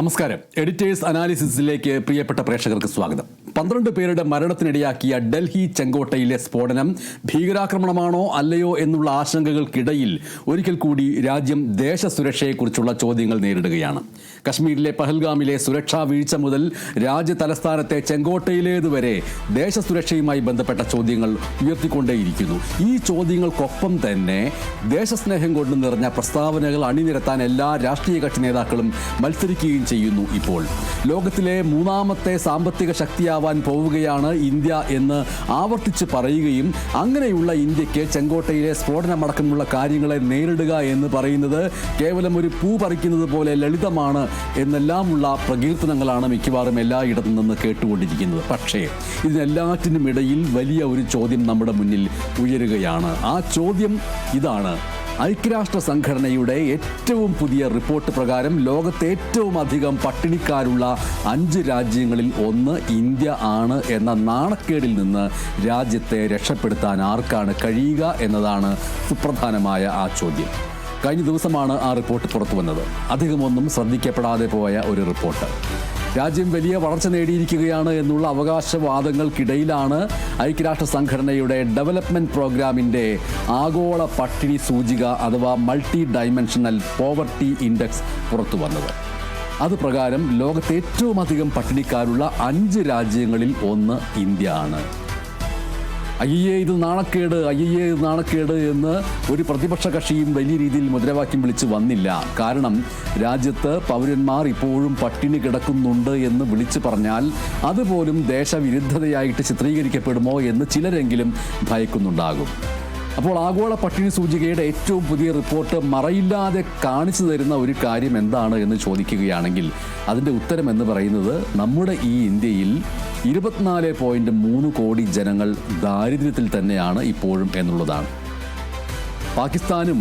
നമസ്കാരം. എഡിറ്റേഴ്സ് അനാലിസിസിലേക്ക് പ്രിയപ്പെട്ട പ്രേക്ഷകർക്ക് സ്വാഗതം. പന്ത്രണ്ട് പേരുടെ മരണത്തിനിടയാക്കിയ ഡൽഹി ചെങ്കോട്ടയിലെ സ്ഫോടനം ഭീകരാക്രമണമാണോ അല്ലയോ എന്നുള്ള ആശങ്കകൾക്കിടയിൽ ഒരിക്കൽ കൂടി രാജ്യം ദേശസുരക്ഷയെക്കുറിച്ചുള്ള ചോദ്യങ്ങൾ നേരിടുകയാണ്. കശ്മീരിലെ പഹൽഗാമിലെ സുരക്ഷാ വീഴ്ച മുതൽ രാജ്യ തലസ്ഥാനത്തെ ചെങ്കോട്ടയിലേതുവരെ ദേശസുരക്ഷയുമായി ബന്ധപ്പെട്ട ചോദ്യങ്ങൾ ഉയർത്തിക്കൊണ്ടേയിരിക്കുന്നു. ഈ ചോദ്യങ്ങൾക്കൊപ്പം തന്നെ ദേശസ്നേഹം കൊണ്ട് നിറഞ്ഞ പ്രസ്താവനകൾ അണിനിരത്താൻ എല്ലാ രാഷ്ട്രീയ കക്ഷി നേതാക്കളും മത്സരിക്കുകയും ചെയ്യുന്നു ഇപ്പോൾ. ലോകത്തിലെ മൂന്നാമത്തെ സാമ്പത്തിക ശക്തിയാവാൻ പോവുകയാണ് ഇന്ത്യ എന്ന് ആവർത്തിച്ച് പറയുകയും അങ്ങനെയുള്ള ഇന്ത്യയ്ക്ക് ചെങ്കോട്ടയിലെ സ്ഫോടനമടക്കമുള്ള കാര്യങ്ങളെ നേരിടുക എന്ന് പറയുന്നത് കേവലം ഒരു പൂ പറിക്കുന്നത് പോലെ ലളിതമാണ് എന്നെല്ലാമുള്ള പ്രകീർത്തനങ്ങളാണ് മിക്കവാറും എല്ലായിടത്തു നിന്ന് കേട്ടുകൊണ്ടിരിക്കുന്നത്. പക്ഷേ ഇതിനെല്ലാറ്റിനും ഇടയിൽ വലിയ ഒരു ചോദ്യം നമ്മുടെ മുന്നിൽ ഉയരുകയാണ്. ആ ചോദ്യം ഇതാണ്. ഐക്യരാഷ്ട്ര സംഘടനയുടെ ഏറ്റവും പുതിയ റിപ്പോർട്ട് പ്രകാരം ലോകത്തെ ഏറ്റവും അധികം പട്ടിണിക്കാരുള്ള അഞ്ച് രാജ്യങ്ങളിൽ ഒന്ന് ഇന്ത്യ ആണ് എന്ന നാണക്കേടിൽ നിന്ന് രാജ്യത്തെ രക്ഷപ്പെടുത്താൻ ആർക്കാണ് കഴിയുക എന്നതാണ് സുപ്രധാനമായ ആ ചോദ്യം. കഴിഞ്ഞ ദിവസമാണ് ആ റിപ്പോർട്ട് പുറത്തു വന്നത് അധികമൊന്നും ശ്രദ്ധിക്കപ്പെടാതെ പോയ ഒരു റിപ്പോർട്ട്. രാജ്യം വലിയ വളർച്ച നേടിയിരിക്കുകയാണ് എന്നുള്ള അവകാശവാദങ്ങൾക്കിടയിലാണ് ഐക്യരാഷ്ട്ര സംഘടനയുടെ ഡെവലപ്മെന്റ് പ്രോഗ്രാമിന്റെ ആഗോള പട്ടിണി സൂചിക അഥവാ മൾട്ടി ഡൈമെൻഷണൽ പോവർട്ടി ഇൻഡെക്സ് പുറത്തു വന്നത്. അത് പ്രകാരം ലോകത്തെ ഏറ്റവും അധികം പട്ടിണിക്കാരുള്ള അഞ്ച് രാജ്യങ്ങളിൽ ഒന്ന് ഇന്ത്യ ആണ് അയ്യേ ഇത് നാണക്കേട് അയ്യേ ഇത് നാണക്കേട് എന്ന് ഒരു പ്രതിപക്ഷ കക്ഷിയും വലിയ രീതിയിൽ മുദ്രാവാക്യം വിളിച്ച് വന്നില്ല. കാരണം രാജ്യത്ത് പൗരന്മാർ ഇപ്പോഴും പട്ടിണി കിടക്കുന്നുണ്ട് എന്ന് വിളിച്ചു പറഞ്ഞാൽ അതുപോലും ദേശവിരുദ്ധതയായിട്ട് ചിത്രീകരിക്കപ്പെടുമോ എന്ന് ചിലരെങ്കിലും ഭയക്കുന്നുണ്ടാകും. അപ്പോൾ ആഗോള പട്ടിണി സൂചികയുടെ ഏറ്റവും പുതിയ റിപ്പോർട്ട് മറയില്ലാതെ കാണിച്ചു തരുന്ന ഒരു കാര്യം എന്താണ് എന്ന് ചോദിക്കുകയാണെങ്കിൽ അതിന്റെ ഉത്തരം എന്ന് പറയുന്നത് നമ്മുടെ ഈ ഇന്ത്യയിൽ ഇരുപത്തിനാല് പോയിന്റ് മൂന്ന് കോടി ജനങ്ങൾ ദാരിദ്ര്യത്തിൽ തന്നെയാണ് ഇപ്പോഴും എന്നുള്ളതാണ്. പാകിസ്ഥാനും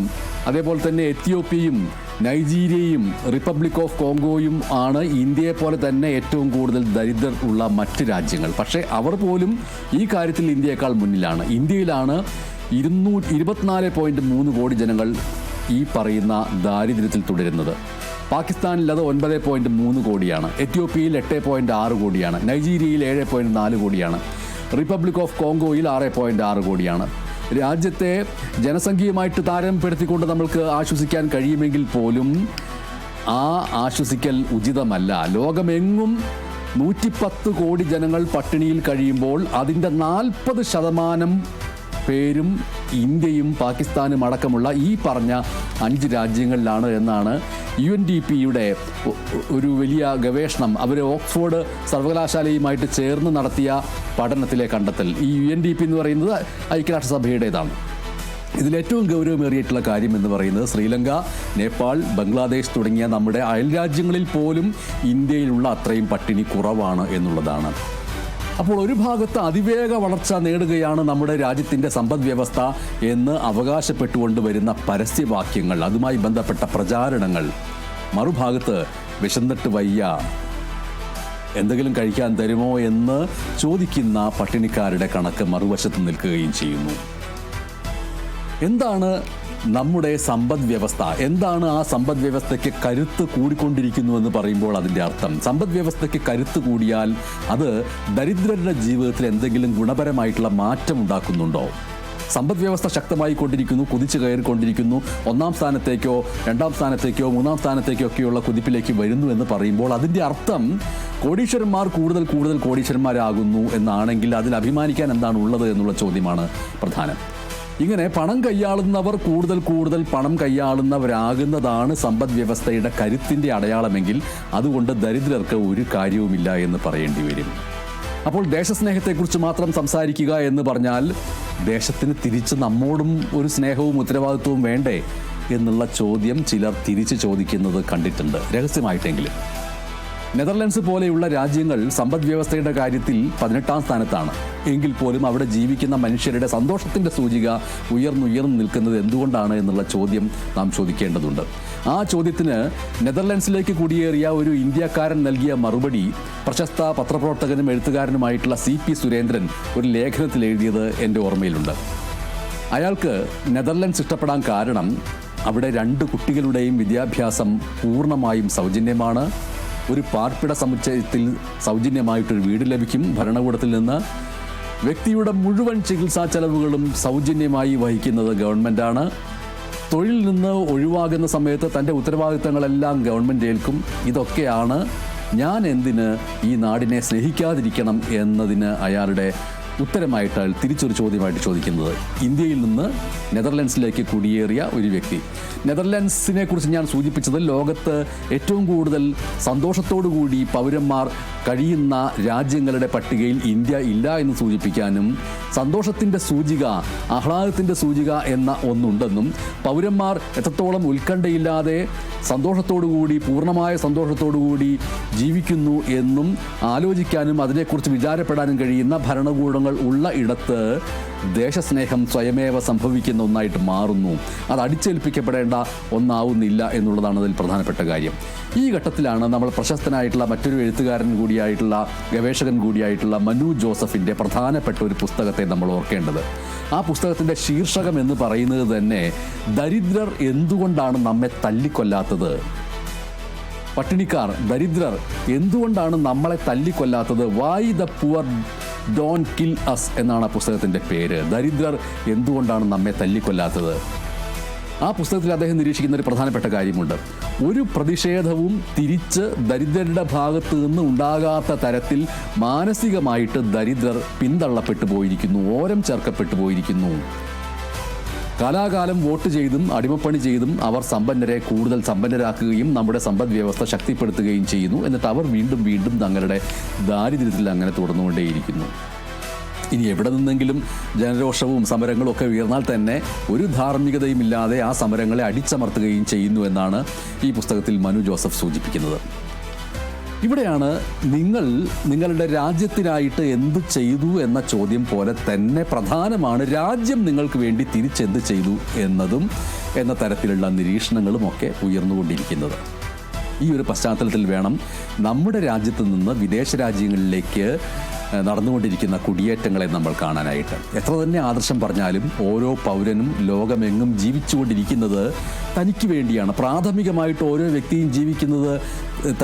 അതേപോലെ തന്നെ എത്യോപ്യയും നൈജീരിയയും റിപ്പബ്ലിക് ഓഫ് കോങ്കോയും ആണ് ഇന്ത്യയെ പോലെ തന്നെ ഏറ്റവും കൂടുതൽ ദരിദ്രർ ഉള്ള മറ്റ് രാജ്യങ്ങൾ. പക്ഷേ അവർ പോലും ഈ കാര്യത്തിൽ ഇന്ത്യയേക്കാൾ മുന്നിലാണ്. ഇന്ത്യയിലാണ് ഇരുന്നൂ ഇരുപത്തിനാല് പോയിന്റ് മൂന്ന് കോടി ജനങ്ങൾ ഈ പറയുന്ന ദാരിദ്ര്യത്തിൽ തുടരുന്നത്. പാകിസ്ഥാനിൽ അത് ഒൻപത് പോയിന്റ് മൂന്ന് കോടിയാണ്. എത്യോപ്യയിൽ എട്ട് പോയിന്റ് ആറ് കോടിയാണ്. നൈജീരിയയിൽ ഏഴ് പോയിന്റ് നാല് കോടിയാണ്. റിപ്പബ്ലിക് ഓഫ് കോങ്കോയിൽ ആറ് പോയിന്റ് ആറ് കോടിയാണ്. രാജ്യത്തെ ജനസംഖ്യയുമായിട്ട് താരതമ്യപ്പെടുത്തിക്കൊണ്ട് നമ്മൾക്ക് ആശ്വസിക്കാൻ കഴിയുമെങ്കിൽ പോലും ആ ആശ്വസിക്കൽ ഉചിതമല്ല. ലോകമെങ്ങും നൂറ്റിപ്പത്ത് കോടി ജനങ്ങൾ പട്ടിണിയിൽ കഴിയുമ്പോൾ അതിന്റെ നാൽപ്പത് ശതമാനം പേരും ഇന്ത്യയും പാകിസ്ഥാനും അടക്കമുള്ള ഈ പറഞ്ഞ അഞ്ച് രാജ്യങ്ങളിലാണ് എന്നാണ് യു എൻ ഡി പിയുടെ ഒരു വലിയ ഗവേഷണം. അവർ ഓക്സ്ഫോർഡ് സർവകലാശാലയുമായിട്ട് ചേർന്ന് നടത്തിയ പഠനത്തിലെ കണ്ടെത്തൽ. ഈ യു എൻ ഡി പി എന്ന് പറയുന്നത് ഐക്യരാഷ്ട്രസഭയുടേതാണ്. ഇതിലേറ്റവും ഗൗരവമേറിയിട്ടുള്ള കാര്യം എന്ന് പറയുന്നത് ശ്രീലങ്ക നേപ്പാൾ ബംഗ്ലാദേശ് തുടങ്ങിയ നമ്മുടെ അയൽ രാജ്യങ്ങളിൽ പോലും ഇന്ത്യയിലുള്ള അത്രയും പട്ടിണി കുറവാണ് എന്നുള്ളതാണ്. അപ്പോൾ ഒരു ഭാഗത്ത് അതിവേഗ വളർച്ച നേടുകയാണ് നമ്മുടെ രാജ്യത്തിന്റെ സമ്പദ് വ്യവസ്ഥ എന്ന് അവകാശപ്പെട്ടുകൊണ്ട് വരുന്ന പരസ്യവാക്യങ്ങൾ അതുമായി ബന്ധപ്പെട്ട പ്രചാരണങ്ങൾ. മറുഭാഗത്ത് വിശന്നിട്ട് വയ്യ. എന്തെങ്കിലും കഴിക്കാൻ തരുമോ എന്ന് ചോദിക്കുന്ന പട്ടിണിക്കാരുടെ കണക്ക് മറുവശത്ത് നിൽക്കുകയും ചെയ്യുന്നു. എന്താണ് നമ്മുടെ സമ്പദ് വ്യവസ്ഥ എന്താണ് ആ സമ്പദ് വ്യവസ്ഥയ്ക്ക് കരുത്ത് കൂടിക്കൊണ്ടിരിക്കുന്നു എന്ന് പറയുമ്പോൾ അതിന്റെ അർത്ഥം. സമ്പദ് വ്യവസ്ഥയ്ക്ക് കരുത്ത് കൂടിയാൽ അത് ദരിദ്രരുടെ ജീവിതത്തിൽ എന്തെങ്കിലും ഗുണപരമായിട്ടുള്ള മാറ്റം ഉണ്ടാക്കുന്നുണ്ടോ? സമ്പദ് വ്യവസ്ഥ ശക്തമായി കൊണ്ടിരിക്കുന്നു കുതിച്ചു കയറിക്കൊണ്ടിരിക്കുന്നു. ഒന്നാം സ്ഥാനത്തേക്കോ രണ്ടാം സ്ഥാനത്തേക്കോ മൂന്നാം സ്ഥാനത്തേക്കോ ഒക്കെയുള്ള കുതിപ്പിലേക്ക് വരുന്നു എന്ന് പറയുമ്പോൾ അതിന്റെ അർത്ഥം കോടീശ്വരന്മാർ കൂടുതൽ കൂടുതൽ കോടീശ്വരന്മാരാകുന്നു എന്നാണെങ്കിൽ അതിൽ അഭിമാനിക്കാൻ എന്താണ് ഉള്ളത് എന്നുള്ള ചോദ്യമാണ് പ്രധാനം. ഇങ്ങനെ പണം കൈയാളുന്നവർ കൂടുതൽ കൂടുതൽ പണം കൈയാളുന്നവരാകുന്നതാണ് സമ്പദ് വ്യവസ്ഥയുടെ കരുത്തിന്റെ അടയാളമെങ്കിൽ അതുകൊണ്ട് ദരിദ്രർക്ക് ഒരു കാര്യവുമില്ല എന്ന് പറയേണ്ടി വരും. അപ്പോൾ ദേശസ്നേഹത്തെക്കുറിച്ച് മാത്രം സംസാരിക്കുക എന്ന് പറഞ്ഞാൽ ദേശത്തിന് തിരിച്ച് നമ്മോടും ഒരു സ്നേഹവും ഉത്തരവാദിത്വവും വേണ്ടേ എന്നുള്ള ചോദ്യം ചിലർ തിരിച്ച് ചോദിക്കുന്നത് കണ്ടിട്ടുണ്ട്. രഹസ്യമായിട്ടെങ്കിലും. നെതർലൻഡ്സ് പോലെയുള്ള രാജ്യങ്ങൾ സമ്പദ് വ്യവസ്ഥയുടെ കാര്യത്തിൽ പതിനെട്ടാം സ്ഥാനത്താണ്. എങ്കിൽ പോലും അവിടെ ജീവിക്കുന്ന മനുഷ്യരുടെ സന്തോഷത്തിന്റെ സൂചിക ഉയർന്നുയർന്നു നിൽക്കുന്നത് എന്തുകൊണ്ടാണ് എന്നുള്ള ചോദ്യം നാം ചോദിക്കേണ്ടതുണ്ട്. ആ ചോദ്യത്തിന് നെതർലൻഡ്സിലേക്ക് കുടിയേറിയ ഒരു ഇന്ത്യക്കാരൻ നൽകിയ മറുപടി പ്രശസ്ത പത്രപ്രവർത്തകനും എഴുത്തുകാരനുമായിട്ടുള്ള സി പി സുരേന്ദ്രൻ ഒരു ലേഖനത്തിൽ എഴുതിയത് എന്റെ ഓർമ്മയിലുണ്ട്. അയാൾക്ക് നെതർലൻഡ്സ് ഇഷ്ടപ്പെടാൻ കാരണം അവിടെ രണ്ട് കുട്ടികളുടെയും വിദ്യാഭ്യാസം പൂർണമായും സൗജന്യമാണ്. ഒരു പാർപ്പിട സമുച്ചയത്തിൽ സൗജന്യമായിട്ടൊരു വീട് ലഭിക്കും. ഭരണകൂടത്തിൽ നിന്ന് വ്യക്തിയുടെ മുഴുവൻ ചികിത്സാ ചെലവുകളും സൗജന്യമായി വഹിക്കുന്നത് ഗവൺമെന്റാണ് തൊഴിൽ നിന്ന് ഒഴിവാകുന്ന സമയത്ത് തന്റെ ഉത്തരവാദിത്തങ്ങളെല്ലാം ഗവൺമെന്റ് ഏൽക്കും. ഇതൊക്കെയാണ് ഞാൻ എന്തിന് ഈ നാടിനെ സ്നേഹിക്കാതിരിക്കണം എന്നതിന് അയാളുടെ ഉത്തരമായിട്ട് അയാൾ തിരിച്ചൊരു ചോദ്യമായിട്ട് ചോദിക്കുന്നത്. ഇന്ത്യയിൽ നിന്ന് നെതർലൻഡ്സിലേക്ക് കുടിയേറിയ ഒരു വ്യക്തി. നെതർലൻഡ്സിനെ കുറിച്ച് ഞാൻ സൂചിപ്പിച്ചത് ലോകത്ത് ഏറ്റവും കൂടുതൽ സന്തോഷത്തോടു കൂടി പൗരന്മാർ കഴിയുന്ന രാജ്യങ്ങളുടെ പട്ടികയിൽ ഇന്ത്യ ഇല്ല എന്ന് സൂചിപ്പിക്കാനും സന്തോഷത്തിന്റെ സൂചിക ആഹ്ലാദത്തിന്റെ സൂചിക എന്ന ഒന്നുണ്ടെന്നും പൗരന്മാർ എത്രത്തോളം ഉത്കണ്ഠയില്ലാതെ സന്തോഷത്തോടുകൂടി പൂർണമായ സന്തോഷത്തോടുകൂടി ജീവിക്കുന്നു എന്നും ആലോചിക്കാനും അതിനെക്കുറിച്ച് വിചാരപ്പെടാനും കഴിയുന്ന ഭരണകൂടങ്ങൾ ഉള്ള ഇടത്ത് ദേശസ്നേഹം സ്വയമേവ സംഭവിക്കുന്ന ഒന്നായിട്ട് മാറുന്നു. അത് അടിച്ചേൽപ്പിക്കപ്പെടേണ്ട ഒന്നാവുന്നില്ല എന്നുള്ളതാണ് അതിൽ പ്രധാനപ്പെട്ട കാര്യം. ഈ ഘട്ടത്തിലാണ് നമ്മൾ പ്രശസ്തനായിട്ടുള്ള മറ്റൊരു എഴുത്തുകാരൻ കൂടിയായിട്ടുള്ള ഗവേഷകൻ കൂടിയായിട്ടുള്ള മനു ജോസഫിന്റെ പ്രധാനപ്പെട്ട ഒരു പുസ്തകത്തെ നമ്മൾ ഓർക്കേണ്ടത്. ആ പുസ്തകത്തിന്റെ ശീർഷകം എന്ന് പറയുന്നത് തന്നെ ദരിദ്രർ എന്തുകൊണ്ടാണ് നമ്മെ തല്ലിക്കൊല്ലാത്തത്? പട്ടിണിക്കാർ ദരിദ്രർ എന്തുകൊണ്ടാണ് നമ്മളെ തല്ലിക്കൊല്ലാത്തത്? Why the poor don't kill us എന്നാണ് ആ പുസ്തകത്തിന്റെ പേര്. ദരിദ്രർ എന്തുകൊണ്ടാണ് നമ്മെ തല്ലിക്കൊല്ലാത്തത്? ആ പുസ്തകത്തിൽ അദ്ദേഹം നിരീക്ഷിക്കുന്ന ഒരു പ്രധാനപ്പെട്ട കാര്യമുണ്ട്. ഒരു പ്രതിഷേധവും തിരിച്ച് ദരിദ്രരുടെ ഭാഗത്ത് നിന്ന് ഉണ്ടാകാത്ത തരത്തിൽ മാനസികമായിട്ട് ദരിദ്രർ പിന്തള്ളപ്പെട്ടു പോയിരിക്കുന്നു ഓരം ചേർക്കപ്പെട്ടു പോയിരിക്കുന്നു. കാലാകാലം വോട്ട് ചെയ്തും അടിമപ്പണി ചെയ്തും അവർ സമ്പന്നരെ കൂടുതൽ സമ്പന്നരാക്കുകയും നമ്മുടെ സമ്പദ് വ്യവസ്ഥ ശക്തിപ്പെടുത്തുകയും ചെയ്യുന്നു എന്നിട്ട് അവർ വീണ്ടും വീണ്ടും തങ്ങളുടെ ദാരിദ്ര്യത്തിൽ അങ്ങനെ തുടർന്നുകൊണ്ടേയിരിക്കുന്നു. ഇനി എവിടെ നിന്നെങ്കിലും ജനരോഷവും സമരങ്ങളും ഒക്കെ ഉയർന്നാൽ തന്നെ ഒരു ധാർമ്മികതയും ഇല്ലാതെ ആ സമരങ്ങളെ അടിച്ചമർത്തുകയും ചെയ്യുന്നു എന്നാണ് ഈ പുസ്തകത്തിൽ മനു ജോസഫ് സൂചിപ്പിക്കുന്നത്. ഇവിടെയാണ് നിങ്ങൾ നിങ്ങളുടെ രാജ്യത്തിനായിട്ട് എന്ത് ചെയ്തു എന്ന ചോദ്യം പോലെ തന്നെ പ്രധാനമാണ് രാജ്യം നിങ്ങൾക്ക് വേണ്ടി തിരിച്ചെന്ത് ചെയ്തു എന്നതും എന്ന തരത്തിലുള്ള നിരീക്ഷണങ്ങളും ഒക്കെ ഉയർന്നുകൊണ്ടിരിക്കുന്നത്. ഈ ഒരു പശ്ചാത്തലത്തിൽ വേണം നമ്മുടെ രാജ്യത്ത് നിന്ന് വിദേശ രാജ്യങ്ങളിലേക്ക് നടന്നുകൊണ്ടിരിക്കുന്ന കുടിയേറ്റങ്ങളെ നമ്മൾ കാണാനായിട്ട്. എത്ര തന്നെ ആദർശം പറഞ്ഞാലും ഓരോ പൗരനും ലോകമെങ്ങും ജീവിച്ചുകൊണ്ടിരിക്കുന്നത് തനിക്ക് വേണ്ടിയാണ്. പ്രാഥമികമായിട്ട് ഓരോ വ്യക്തിയും ജീവിക്കുന്നത്